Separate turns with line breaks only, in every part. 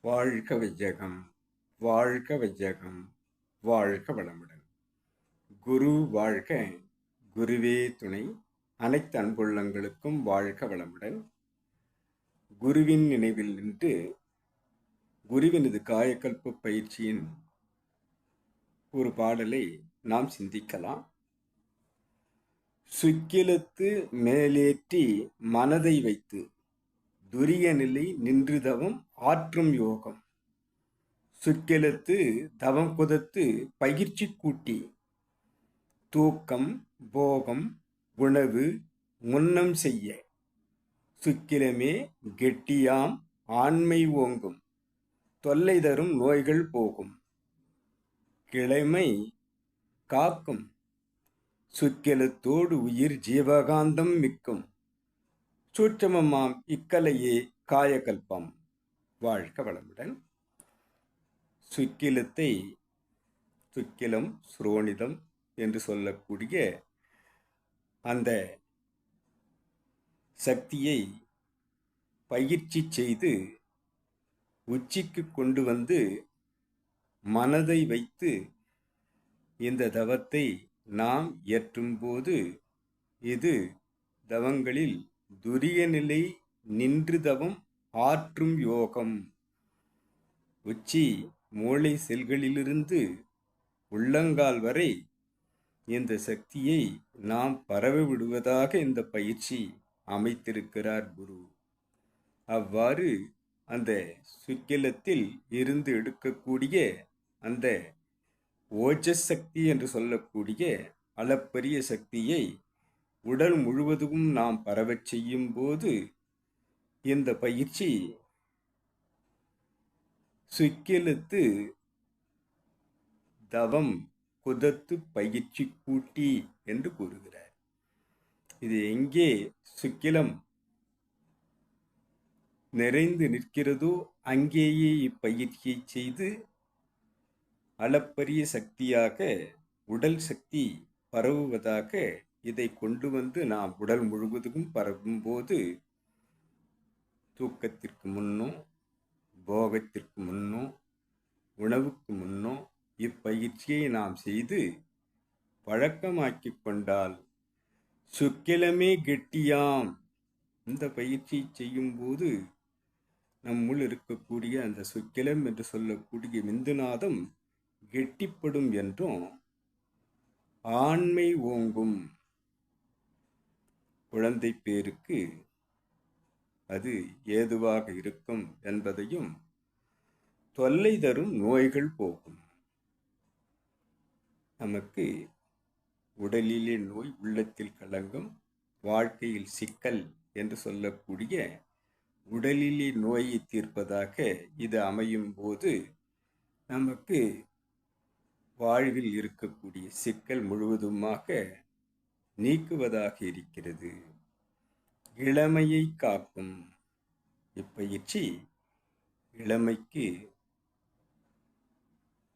வாழ்க விஜயகம் வாழ்க விஜயகம் வாழ்க வளமுடன். குரு வாழ்க குருவே துணை அனைத்து அன்புள்ளங்களுக்கும் வாழ்க வளமுடன். குருவின் நினைவில் நின்று குருவினது காயக்கல்பு பயிற்சியின் ஒரு பாடலை நாம் சிந்திக்கலாம். சுக்கிலத்து மேலேற்றி மனதை வைத்து துரிய நிலை நின்று தவம் ஆற்றும் யோகம். சுக்கெழுத்து தவம் குதத்து பயிற்சி கூட்டி. தூக்கம் போகம் உணவு முன்னம் செய்ய. சுக்கிலமே கெட்டியாம் ஆண்மை ஓங்கும். தொல்லை தரும் நோய்கள் போகும். கிழமை காக்கும். சுக்கிலத்தோடு உயிர் ஜீவகாந்தம் மிக்கும். சூட்சமமாம் இக்கலையே காயகல்பம். வாழ்க வளமுடன். சுக்கிலத்தை சுக்கிலம் சுரோனிதம் என்று சொல்லக்கூடிய அந்த சக்தியை பயிற்சி செய்து உச்சிக்கு கொண்டு வந்து மனதை வைத்து இந்த தவத்தை நாம் ஏற்றும்போது இது தவங்களில் துரிய நிலை நின்றுதவம் ஆற்றும் யோகம். உச்சி மூளை செல்களிலிருந்து உள்ளங்கால் வரை இந்த சக்தியை நாம் பரவ விடுவதாக இந்த பயிற்சி அமைத்திருக்கிறார் குரு. அவ்வாறு அந்த சுக்கிலத்தில் இருந்து எடுக்கக்கூடிய அந்த ஓஜ சக்தி என்று சொல்லக்கூடிய அளப்பரிய சக்தியை உடல் முழுவதும் நாம் பரவச் செய்யும் போது இந்த பயிற்சி சுக்கிலத்து தவம் குதத்து பயிற்சி கூட்டி என்று கூறுகிறார். இது எங்கே சுக்கிலம் நிறைந்து நிற்கிறதோ அங்கேயே இப்பயிற்சியை செய்து அளப்பரிய சக்தியாக உடல் சக்தி பரவுவதாக இதை கொண்டு வந்து நாம் உடல் முழுவதும் பரவும்போது தூக்கத்திற்கு முன்னும் போகத்திற்கு முன்னும் உணவுக்கு முன்னும் இப்பயிற்சியை நாம் செய்து பழக்கமாக்கி கொண்டால் சுக்கிலமே கெட்டியாம். இந்த பயிற்சியை செய்யும்போது நம்முள் இருக்கக்கூடிய அந்த சுக்கிலம் என்று சொல்லக்கூடிய விந்துநாதம் கெட்டிப்படும் என்றும் ஆண்மை ஓங்கும். குழந்தை பேருக்கு அது ஏதுவாக இருக்கும் என்பதையும் தொல்லை தரும் நோய்கள் போகும். நமக்கு உடலிலே நோய் உள்ளத்தில் கலங்கும் வாழ்க்கையில் சிக்கல் என்று சொல்லக்கூடிய உடலிலே நோயை தீர்ப்பதாக இது அமையும் போது நமக்கு வாழ்வில் இருக்கக்கூடிய சிக்கல் முழுவதுமாக நீக்குவதாக இருக்கிறது. இளமையை காக்கும் இப்பயிற்சி இளமைக்கு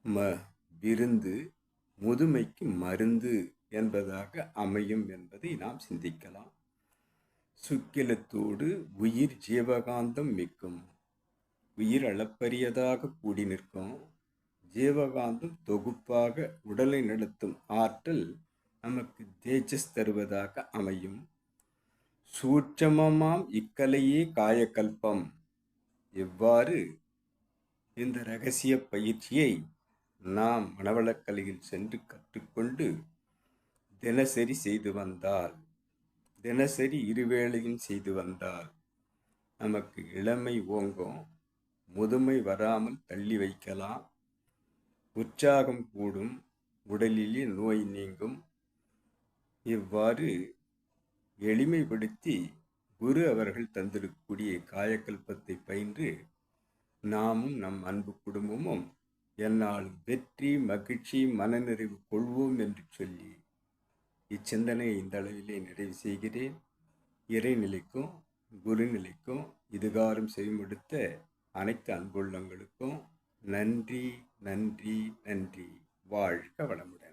ம விருந்து முதுமைக்கு மருந்து என்பதாக அமையும் என்பதை நாம் சிந்திக்கலாம். சுக்கிலத்தோடு உயிர் ஜீவகாந்தம் மிக்கும். உயிர் அளப்பரியதாக கூடி நிற்கும். ஜீவகாந்தம் தொகுப்பாக உடலை நடத்தும் ஆற்றல் நமக்கு தேஜஸ் தருவதாக அமையும். சூட்சமமாம் இக்கலையே காயக்கல்பம் எவ்வாறு? இந்த ரகசிய பயிற்சியை நாம் மனவளக்கலையில் சென்று கற்றுக்கொண்டு தினசரி செய்து வந்தால் தினசரி இருவேளையும் செய்து வந்தால் நமக்கு இளமை ஓங்கும். முதுமை வராமல் தள்ளி வைக்கலாம். உற்சாகம் கூடும். உடலிலே நோய் நீங்கும். இவ்வாறு எளிமைப்படுத்தி குரு அவர்கள் தந்திருக்கக்கூடிய காயக்கல்பத்தை பயின்று நாமும் நம் அன்பு குடும்பமும் என்னால் வெற்றி மகிழ்ச்சி மனநிறைவு கொள்வோம் என்று சொல்லி இச்சிந்தனையை இந்த அளவிலே நிறைவு செய்கிறேன். இறைநிலைக்கும் குருநிலைக்கும் இதுகாரம் செய்யமெடுத்த அனைத்து அன்புள்ளங்களுக்கும் நன்றி நன்றி நன்றி. வாழ்க வளமுடன்.